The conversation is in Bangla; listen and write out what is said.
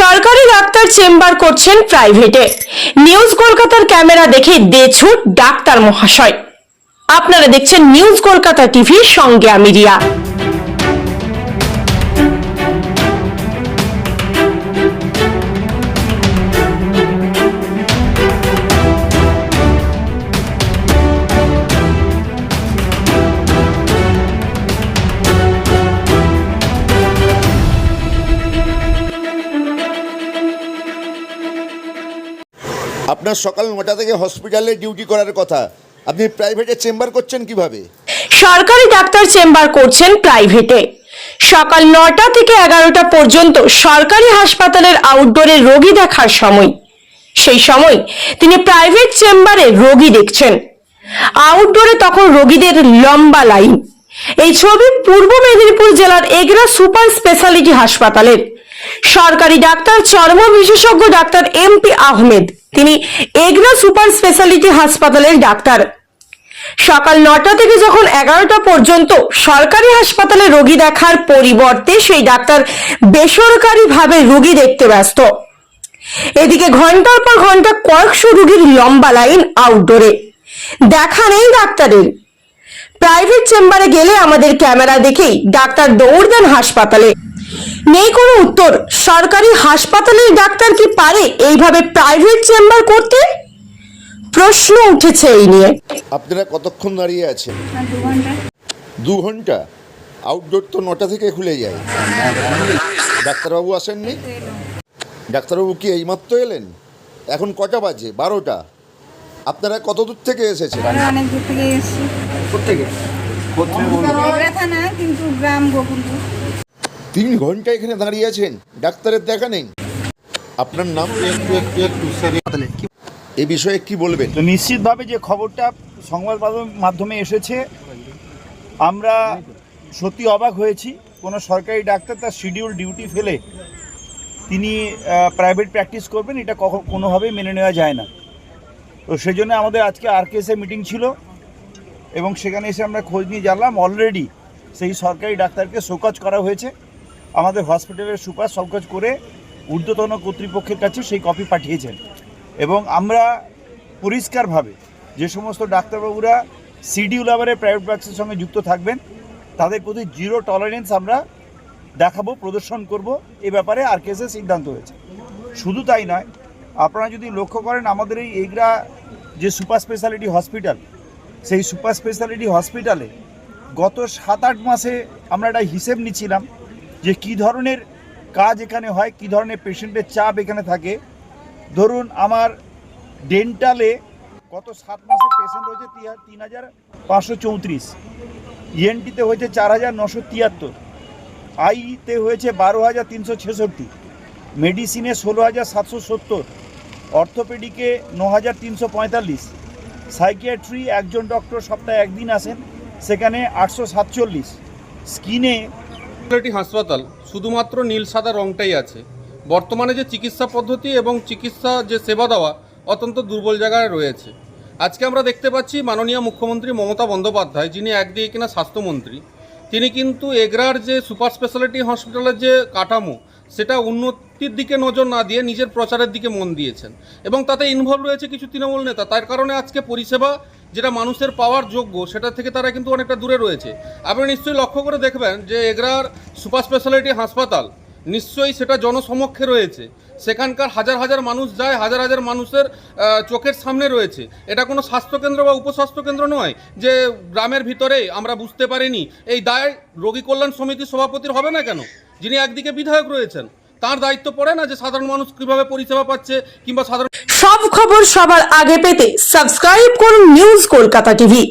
সরকারি ডাক্তার চেম্বার করছেন প্রাইভেটে। নিউজ কলকাতার ক্যামেরা দেখে দেছুট ডাক্তার মহাশয়। আপনারা দেখছেন নিউজ কলকাতা টিভির সঙ্গে আমি রিয়া আপনার সকাল নটা থেকে হসপিটালে ডিউটি করার কথা। আপনি প্রাইভেটে চেম্বার করছেন কীভাবে? সরকারি ডাক্তার চেম্বার করছেন প্রাইভেটে। সকাল নটা থেকে এগারোটা পর্যন্ত সরকারি হাসপাতালের আউটডোরে রোগী দেখার সময়। সেই সময় তিনি প্রাইভেট চেম্বারে রোগী দেখছেন। আউটডোরে তখন রোগীদের লম্বা লাইন এই ছবি পূর্ব মেদিনীপুর জেলার এগরা সুপার স্পেশালিটি হাসপাতালের। সরকারি ডাক্তার চর্ম বিশেষজ্ঞ ডাক্তার এম পি আহমেদ তিনি এগরা সুপার স্পেশালিটি হাসপাতালের ডাক্তার। সকাল নটা থেকে যখন এগারোটা পর্যন্ত সরকারি হাসপাতালে রোগী দেখার পরিবর্তে সেই ডাক্তার বেসরকারি ভাবে রোগী দেখতে ব্যস্ত। এদিকে ঘণ্টার পর ঘণ্টা কয়েকশো রোগীর লম্বা লাইন আউটডোরে দেখা নেই ডাক্তারের। প্রাইভেট চেম্বারে গেলে আমাদের ক্যামেরা দেখেই ডাক্তার দৌড় দেন হাসপাতালে। নেই কোনো উত্তর। সরকারি হাসপাতালের ডাক্তার কি পারে এইভাবে প্রাইভেট চেম্বার করতে? প্রশ্ন উঠেছে এই নিয়ে। আপনারা কতক্ষণ দাঁড়িয়ে আছেন? দু ঘণ্টা। আউটডোর তো নটা থেকে খুলে যায়। ডাক্তারবাবু আসেননি? ডাক্তারবাবু কি এইমাত্র এলেন? এখন কটা বাজে? বারোটা। আপনারা কত দূর থেকে এসেছেন? অনেক দূর থেকে এসেছি। থানা কিন্তু গ্রাম গোকুলপুর। তিন ঘণ্টা এখানে দাঁড়িয়ে আছেন ডাক্তারের দেখা নেই। আপনার নাম এ বিষয়ে কি বলবেন? তো নিশ্চিতভাবে যে খবরটা সংবাদ মাধ্যম- এসেছে আমরা সত্যি অবাক হয়েছি। কোনো সরকারি ডাক্তার তার শিডিউল ডিউটি ফেলে তিনি প্রাইভেট প্র্যাকটিস করবেন এটা কখন কোনোভাবেই মেনে নেওয়া যায় না। তো সেই জন্য আমাদের আজকে আরকেএসে মিটিং ছিল এবং সেখানে এসে আমরা খোঁজ নিয়ে জানলাম অলরেডি সেই সরকারি ডাক্তারকে শোকজ করা হয়েছে। আমাদের হসপিটালের সুপার শোকজ করে ঊর্ধ্বতন কর্তৃপক্ষের কাছে সেই কপি পাঠিয়েছেন। এবং আমরা পরিষ্কারভাবে যে সমস্ত ডাক্তারবাবুরা সিডিউল আবারে প্রাইভেট প্র্যাকটিসের সঙ্গে যুক্ত থাকবেন, তাদের প্রতি জিরো টলারেন্স আমরা দেখাবো, প্রদর্শন করব। এ ব্যাপারে আর কেসে সিদ্ধান্ত হয়েছে। শুধু তাই নয়, আপনারা যদি লক্ষ্য করেন, আমাদের এই এগরা যে সুপার স্পেশালিটি হসপিটাল সেই সুপার স্পেশালিটি হসপিটালে গত সাত আট মাসে আমরা একটা হিসেব নিচ্ছিলাম যে কী ধরনের কাজ এখানে হয়, কী ধরনের পেশেন্টের চাপ এখানে থাকে। ধরুন আমার ডেন্টালে গত সাত মাসে পেশেন্ট হয়েছে তিন হাজার পাঁচশো চৌত্রিশ। ইএনটিতে হয়েছে চার হাজার নশো তিয়াত্তর। আইতে হয়েছে বারো হাজার তিনশো ছেষট্টি। মেডিসিনে ষোলো হাজার সাতশো সত্তর। অর্থোপেডিকে ন হাজার তিনশো পঁয়তাল্লিশ। সাইকিয়াট্রি একজন ডক্টর সপ্তাহে একদিন আসেন, সেখানে আটশো সাতচল্লিশ। স্কিনে স্পেশালিটি হাসপাতাল, শুধুমাত্র নীল সাদা রংটাই আছে। বর্তমানে যে চিকিৎসা পদ্ধতি এবং চিকিৎসা যে সেবা দেওয়া অত্যন্ত দুর্বল জায়গায় রয়েছে। আজকে আমরা দেখতে পাচ্ছি মাননীয় মুখ্যমন্ত্রী মমতা বন্দ্যোপাধ্যায়, যিনি একদিকে কিনা স্বাস্থ্যমন্ত্রী। তিনি কিন্তু এগরার যে সুপার স্পেশালিটি হসপিটালের যে কাঠামো, সেটা উন্নতির দিকে নজর না দিয়ে নিজের প্রচারের দিকে মন দিয়েছেন। এবং তাতে ইনভলভ রয়েছে কিছু তৃণমূল নেতা। তার কারণে আজকে পরিষেবা যেটা মানুষের পাওয়ার যোগ্য, সেটা থেকে তারা কিন্তু অনেকটা দূরে রয়েছে। আপনি নিশ্চয়ই লক্ষ্য করে দেখবেন যে এগরার সুপার স্পেশালিটি হাসপাতাল, নিশ্চয়ই সেটা জনসমক্ষে রয়েছে। সেখানকার হাজার হাজার মানুষ যায়, হাজার হাজার মানুষের চোখের সামনে রয়েছে। এটা কোনো স্বাস্থ্যকেন্দ্র বা উপস্বাস্থ্য কেন্দ্র নয় যে গ্রামের ভিতরে আমরা বুঝতে পারিনি। এই দায় রোগী কল্যাণ সমিতির সভাপতির হবে না কেন? যিনি একদিকে বিধায়ক রয়েছেন। তার দায়িত্ব পড়ে না যে সাধারণ মানুষ কীভাবে পরিষেবা পাচ্ছে কিংবা সাধারণ সব খবর সবার আগে পেতে সাবস্ক্রাইব করুন নিউজ কলকাতা টিভি।